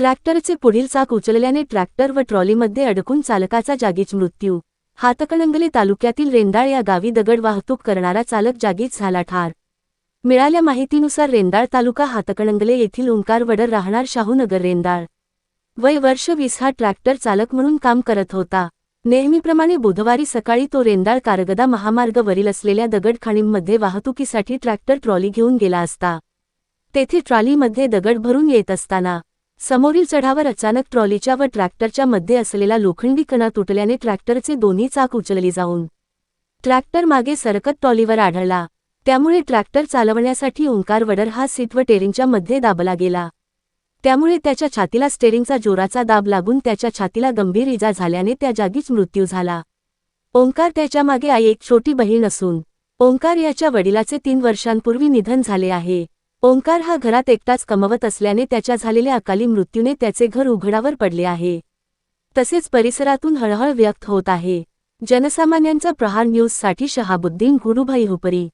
ट्रॅक्टरचे पुढील चाक उचलल्याने ट्रॅक्टर व ट्रॉलीमध्ये अडकून चालकाचा जागीच मृत्यू. हातकणंगले तालुक्यातील रेंदाळ या गावी दगड वाहतूक करणारा चालक जागीच झाला ठार. मिळाल्या माहितीनुसार रेंदाळ तालुका हातकणंगले येथील ओंकारवडर राहणार शाहूनगर रेंदाळ. वय वर्ष वीस हा ट्रॅक्टर चालक म्हणून काम करत होता. नेहमीप्रमाणे बुधवारी सकाळी तो रेंदाळ कारगदा महामार्गवरील असलेल्या दगडखाणींमध्ये वाहतुकीसाठी ट्रॅक्टर ट्रॉली घेऊन गेला असता. तेथे ट्रॉलीमध्ये दगड भरून येत असताना समोरील चढावर अचानक ट्रॉलीच्या व ट्रॅक्टरच्या मध्ये असलेला लोखंडी कणा तुटल्याने ट्रॅक्टरचे दोन्ही चाक उचलली जाऊन ट्रॅक्टर मागे सरकत ट्रॉलीवर आढळला. त्यामुळे ट्रॅक्टर चालवण्यासाठी ओंकार वडर हा सीट व टेरिंगच्या मध्ये दाबला गेला. त्यामुळे त्याच्या छातीला स्टेरिंगचा जोराचा दाब लागून त्याच्या छातीला गंभीर इजा झाल्याने त्या जागीच मृत्यू झाला. ओंकार त्याच्यामागे आई एक छोटी बहीण असून ओंकार याच्या वडिलाचे तीन वर्षांपूर्वी निधन झाले आहे. ओंकार हा घरात एकटाच कमवत असल्याने त्याच्या झालेल्या अकाली मृत्यूने त्याचे घर उघडावर पडले आहे. तसेच परिसरातून हळहळ व्यक्त होत आहे. जनसामान्यांचा प्रहार न्यूजसाठी शहाबुद्दीन गुरुभाई हुपरी.